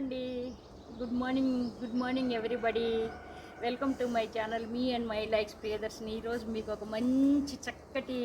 అండి. Good morning good morning everybody welcome to my channel me and my likes Priyadarshini ఈరోజు మీకు ఒక మంచి చక్కటి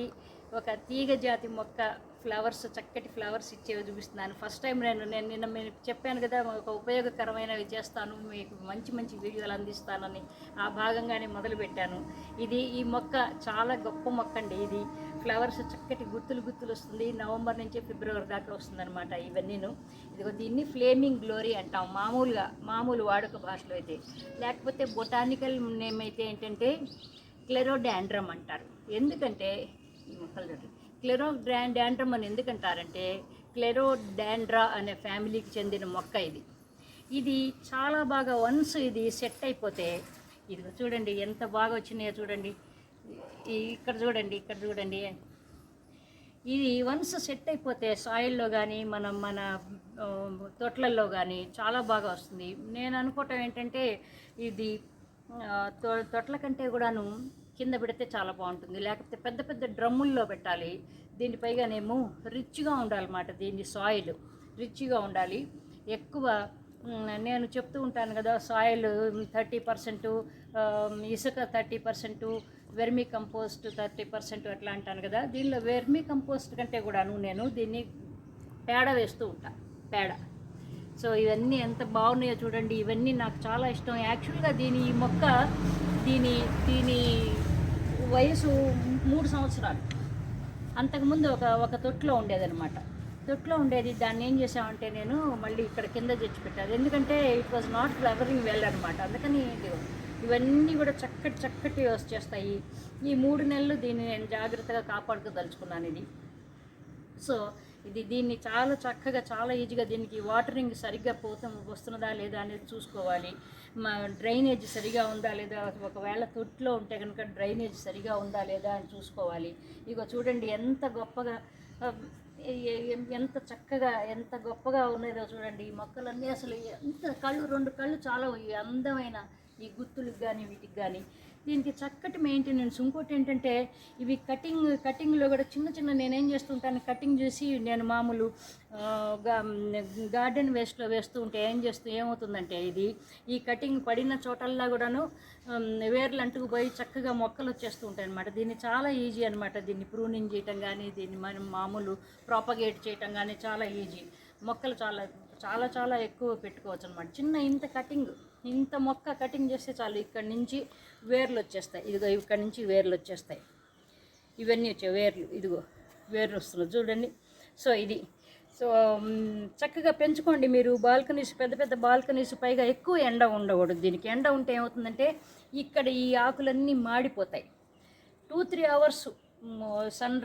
ఒక తీగ జాతి మొక్క ఫ్లవర్స్ చక్కటి ఫ్లవర్స్ ఇచ్చేవి చూపిస్తున్నాను. ఫస్ట్ టైం నేను నేను నిన్న మీరు చెప్పాను కదా ఒక ఉపయోగకరమైనవి చేస్తాను మీకు మంచి మంచి వీడియోలు అందిస్తానని ఆ భాగంగానే మొదలుపెట్టాను. ఇది ఈ మొక్క చాలా గొప్ప మొక్క అండి ఇది. ఫ్లవర్స్ చక్కటి గుత్తులు గుత్తులు వస్తుంది. నవంబర్ నుంచి ఫిబ్రవరి దాకా వస్తుందన్నమాట ఇవన్నీను. ఇదిగో దీన్ని ఫ్లేమింగ్ గ్లోరీ అంటాం. మామూలుగా మామూలు వాడుక భాషలో అయితే. లేకపోతే బొటానికల్ నేమ్ అయితే ఏంటంటే క్లెరోడాండ్రమ్ అంటారు. ఎందుకంటే ఈ మొక్కలు క్లెరో డాండ్రమ్ అని ఎందుకంటారంటే క్లెరోడాండ్రా అనే ఫ్యామిలీకి చెందిన మొక్క ఇది. ఇది చాలా బాగా వన్స్ ఇది సెట్ అయిపోతే ఇది చూడండి ఎంత బాగా వచ్చినాయో చూడండి. ఇక్కడ చూడండి ఇక్కడ చూడండి. ఇది వన్స్ సెట్ అయిపోతే సాయిల్లో కానీ మనం మన ఆ, తొట్లల్లో కానీ చాలా బాగా వస్తుంది. నేను అనుకోవటం ఏంటంటే ఇది తొ- తొట్ల కంటే కూడాను కింద పెడితే చాలా బాగుంటుంది. లేకపోతే పెద్ద పెద్ద డ్రమ్ముల్లో పెట్టాలి. దీనిపైగానేమో రిచ్గా ఉండాలన్నమాట దీని సాయిల్ రిచ్గా ఉండాలి. ఎక్కువ నేను చెప్తూ ఉంటాను కదా సాయిల్ థర్టీ పర్సెంట్ ఇసుక thirty percent vermicompost thirty percent అట్లా అంటాను కదా. దీనిలో వెర్మీ కంపోస్ట్ కంటే కూడాను నేను దీన్ని పేడ వేస్తూ ఉంటా పేడ. సో ఇవన్నీ ఎంత బాగున్నాయో చూడండి ఇవన్నీ నాకు చాలా ఇష్టం. యాక్చువల్గా దీని ఈ మొక్క దీని దీని వయసు మూడు సంవత్సరాలు. అంతకుముందు ఒక ఒక తొట్టులో ఉండేదన్నమాట. తొట్లో ఉండేది. దాన్ని ఏం చేసామంటే నేను మళ్ళీ ఇక్కడ కింద తెచ్చి పెట్టాను. ఎందుకంటే it was not flowering well అనమాట అందుకని ఇవన్నీ కూడా చక్కటి చక్కటి వచ్చేస్తాయి ఈ మూడు నెలలు దీన్ని నేను జాగ్రత్తగా కాపాడుకోదలుచుకున్నాను ఇది. సో ఇది దీన్ని చాలా చక్కగా చాలా ఈజీగా దీనికి వాటరింగ్ సరిగ్గా పోతాం వస్తున్నదా లేదా అనేది చూసుకోవాలి. మా డ్రైనేజ్ సరిగా ఉందా లేదా ఒకవేళ తొట్లో ఉంటే కనుక డ్రైనేజ్ సరిగా ఉందా లేదా అని చూసుకోవాలి. ఇక చూడండి ఎంత గొప్పగా ఎంత చక్కగా ఎంత గొప్పగా ఉన్నాయో చూడండి ఈ మొక్కలన్నీ. అసలు ఎంత కళ్ళు రెండు కళ్ళు చాలా ఈ అందమైన ఈ గుత్తులకు కానీ వీటికి కానీ దీనికి చక్కటి మెయింటెనెన్స్ ఇంకోటి ఏంటంటే ఇవి కటింగ్ కటింగ్లో కూడా చిన్న చిన్న నేనేం చేస్తుంటాను కటింగ్ చేసి నేను మామూలు గార్డెన్ వేస్ట్లో వేస్తూ ఉంటే ఏం చేస్తూ ఏమవుతుందంటే ఇది ఈ కటింగ్ పడిన చోటల్లా కూడాను వేర్లు వేర్లు అంటుకుపోయి చక్కగా మొక్కలు వచ్చేస్తూ ఉంటాయి అనమాట దీన్ని చాలా ఈజీ అనమాట దీన్ని ప్రూనింగ్ చేయటం కానీ దీన్ని మనం మామూలు ప్రాపగేట్ చేయటం కానీ చాలా ఈజీ మొక్కలు చాలా చాలా చాలా ఎక్కువ పెట్టుకోవచ్చు అనమాట చిన్న ఇంత కటింగ్ ఇంత మొక్క కటింగ్ చేస్తే చాలు. ఇక్కడి నుంచి వేర్లు వచ్చేస్తాయి. ఇదిగో ఇక్కడి నుంచి వేర్లు వచ్చేస్తాయి. ఇవన్నీ వచ్చాయి వేర్లు. ఇదిగో వేర్లు వస్తున్నాయి. చూడండి. సో ఇది. సో చక్కగా పెంచుకోండి మీరు. బాల్కనీస్ పెద్ద పెద్ద బాల్కనీస్ పైగా ఎక్కువ ఎండ ఉండకూడదు. దీనికి ఎండ ఉంటే ఏమవుతుందంటే ఇక్కడ ఈ ఆకులన్నీ మాడిపోతాయి. Two three hours sun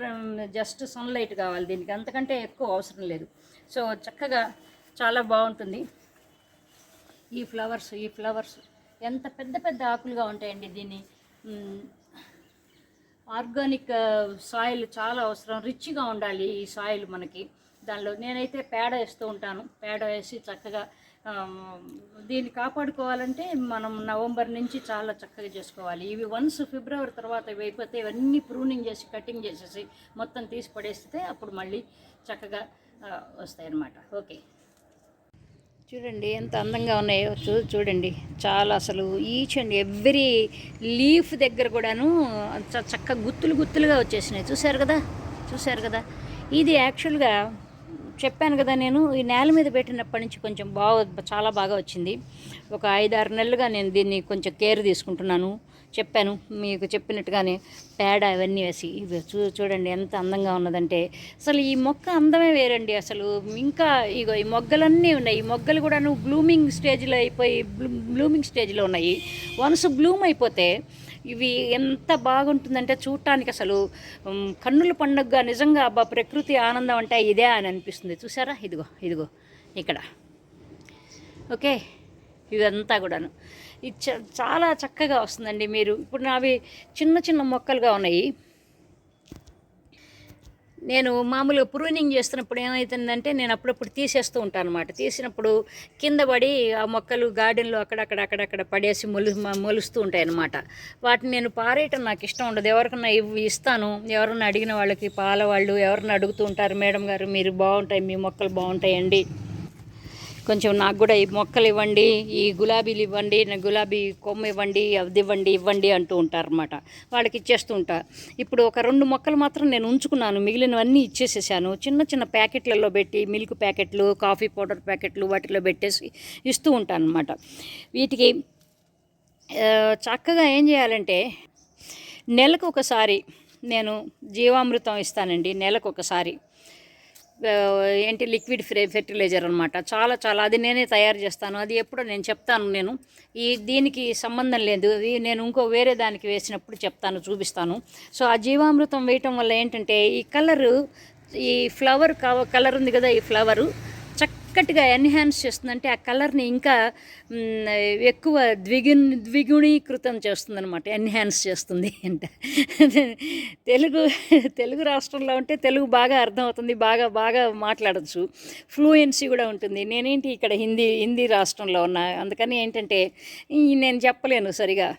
just sunlight కావాలి దీనికి. అంతకంటే ఎక్కువ అవసరం లేదు. సో చక్కగా చాలా బాగుంటుంది. ఈ ఫ్లవర్స్ ఈ ఫ్లవర్స్. ఎంత పెద్ద పెద్ద ఆకులుగా ఉంటాయండి దీన్ని. ఆర్గానిక్ సాయిల్ చాలా అవసరం. రిచ్గా ఉండాలి ఈ సాయిల్ మనకి. దానిలో నేనైతే పేడ వేస్తూ ఉంటాను. పేడ వేసి చక్కగా దీన్ని కాపాడుకోవాలంటే మనం నవంబర్ నుంచి చాలా చక్కగా చేసుకోవాలి. ఇవి వన్స్ ఫిబ్రవరి తర్వాత ఇవి అయిపోతే ఇవన్నీ ప్రూనింగ్ చేసి కటింగ్ చేసేసి మొత్తం తీసి పడేస్తే అప్పుడు మళ్ళీ చక్కగా వస్తాయి అన్నమాట ఓకే. చూడండి ఎంత అందంగా ఉన్నాయో చూ చూడండి. చాలా అసలు ఈచ్ అండ్ ఎవ్రీ లీఫ్ దగ్గర కూడాను చ- చక్క గుత్తులు గుత్తులుగా వచ్చేసినాయి. చూశారు కదా? చూశారు కదా? ఇది యాక్చువల్గా చెప్పాను కదా నేను ఈ నేల మీద పెట్టినప్పటి నుంచి కొంచెం బాగా చాలా బాగా వచ్చింది. ఒక ఐదు ఆరు నెలలుగా నేను దీన్ని కొంచెం కేర్ తీసుకుంటున్నాను. చెప్పాను మీకు చెప్పినట్టుగానే పేడ అవన్నీ వేసి ఇవి చూ చూడండి ఎంత అందంగా ఉన్నదంటే అసలు ఈ మొక్క అందమే వేరండి అసలు. ఇంకా ఇగో ఈ మొగ్గలన్నీ ఉన్నాయి. ఈ మొగ్గలు కూడాను బ్లూమింగ్ స్టేజ్లో అయిపోయి బ్లూ- బ్లూమింగ్ స్టేజ్లో ఉన్నాయి. వన్స్ బ్లూమ్ అయిపోతే ఇవి ఎంత బాగుంటుందంటే చూడటానికి అసలు కన్నులు కన్నుల పండుగగా నిజంగా అబ్బా ప్రకృతి ఆనందం అంటే ఇదే అని అనిపిస్తుంది. చూసారా ఇదిగో ఇదిగో ఇక్కడ. ఓకే ఇదంతా కూడాను. ఇది చ- చాలా చక్కగా వస్తుందండి మీరు. ఇప్పుడు నావి చిన్న చిన్న మొక్కలుగా ఉన్నాయి. నేను మామూలుగా ప్రూనింగ్ చేస్తున్నప్పుడు ఏమవుతుందంటే నేను అప్పుడప్పుడు తీసేస్తూ ఉంటాను అనమాట తీసినప్పుడు కింద పడి ఆ మొక్కలు గార్డెన్లో అక్కడక్కడ అక్కడక్కడ పడేసి మొలు మొలుస్తూ ఉంటాయి అనమాట వాటిని నేను పారేయటం నాకు ఇష్టం ఉండదు. ఎవరికన్నా ఇవి ఇస్తాను. ఎవరన్నా అడిగిన వాళ్ళకి పాల వాళ్ళు ఎవరన్నా అడుగుతూ ఉంటారు మేడం గారు మీరు బాగుంటాయి మీ మొక్కలు బాగుంటాయండి. కొంచెం నాకు కూడా ఈ మొక్కలు ఇవ్వండి ఈ గులాబీలు ఇవ్వండి నా గులాబీ కొమ్మ ఇవ్వండి అది ఇవ్వండి ఇవ్వండి అంటూ ఉంటారనమాట వాళ్ళకి ఇచ్చేస్తూ ఉంటా ఇప్పుడు ఒక రెండు మొక్కలు మాత్రం నేను ఉంచుకున్నాను. మిగిలినవన్నీ ఇచ్చేసేసాను. చిన్న చిన్న ప్యాకెట్లలో పెట్టి మిల్క్ ప్యాకెట్లు కాఫీ పౌడర్ ప్యాకెట్లు వాటిలో పెట్టేసి ఇస్తూ ఉంటాను అనమాట వీటికి చక్కగా ఏం చేయాలంటే నెలకు ఒకసారి నేను జీవామృతం ఇస్తానండి. నెలకు ఒకసారి. ఏంటి లిక్విడ్ ఫ్రే ఫెర్టిలైజర్ అనమాట చాలా చాలా అది నేనే తయారు చేస్తాను. అది ఎప్పుడో నేను చెప్తాను నేను. ఈ దీనికి సంబంధం లేదు. అది నేను ఇంకో వేరే దానికి వేసినప్పుడు చెప్తాను చూపిస్తాను. సో ఆ జీవామృతం వేయటం వల్ల ఏంటంటే ఈ కలరు ఈ ఫ్లవర్ కలర్ ఉంది కదా ఈ ఫ్లవరు చక్కటిగా ఎన్హాన్స్ చేస్తుంది అంటే ఆ కలర్ని ఇంకా ఎక్కువ ద్విగు ద్విగుణీకృతం చేస్తుంది అనమాట ఎన్హాన్స్ చేస్తుంది అంటే. తెలుగు తెలుగు రాష్ట్రంలో ఉంటే తెలుగు బాగా అర్థమవుతుంది బాగా బాగా మాట్లాడచ్చు. ఫ్లూయెన్సీ కూడా ఉంటుంది. నేనేంటి ఇక్కడ హిందీ హిందీ రాష్ట్రంలో ఉన్నా అందుకని ఏంటంటే నేను చెప్పలేను సరిగా.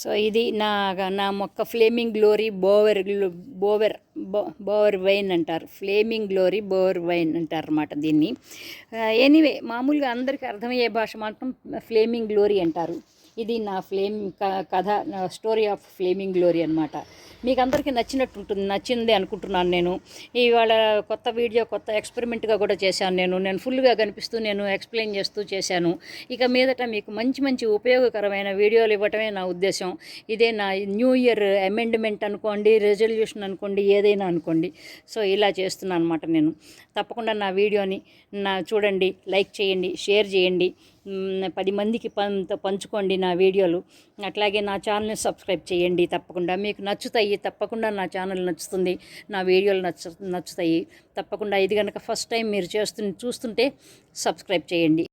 సో ఇది నా నా మొక్క Fleming glory bower bower bow bower vine అంటారు. ఫ్లేమింగ్ గ్లోరీ బోవర్ వైన్ అంటారు అనమాట దీన్ని. ఎనీవే మామూలుగా అందరికీ అర్థమయ్యే భాష మాత్రం ఫ్లేమింగ్ గ్లోరీ అంటారు. ఇది నా ఫ్లేమ్ క- కథ నా స్టోరీ ఆఫ్ ఫ్లేమింగ్ గ్లోరీ అనమాట మీకు అందరికీ నచ్చినట్టు ఉంటుంది నచ్చింది అనుకుంటున్నాను నేను. ఇవాళ కొత్త వీడియో కొత్త ఎక్స్పెరిమెంట్గా కూడా చేశాను నేను. నేను ఫుల్గా కనిపిస్తూ నేను ఎక్స్ప్లెయిన్ చేస్తూ చేశాను. ఇక మీదట మీకు మంచి మంచి ఉపయోగకరమైన వీడియోలు ఇవ్వటమే నా ఉద్దేశం. ఇదే నా న్యూ ఇయర్ అమెండ్మెంట్ అనుకోండి రెజల్యూషన్ అనుకోండి ఏదైనా అనుకోండి. సో ఇలా చేస్తున్నాను అనమాట నేను. తప్పకుండా నా వీడియోని నా చూడండి లైక్ చేయండి షేర్ చేయండి. పది మందికి పం పంచుకోండి నా వీడియోలు. అట్లాగే నా ఛానల్ని సబ్స్క్రైబ్ చేయండి తప్పకుండా. మీకు నచ్చుతాయి తప్పకుండా నా ఛానల్ నచ్చుతుంది నా వీడియోలు నచ్చు నచ్చుతాయి. తప్పకుండా ఇది కనుక ఫస్ట్ టైం మీరు చేస్తు చూస్తుంటే సబ్స్క్రైబ్ చేయండి.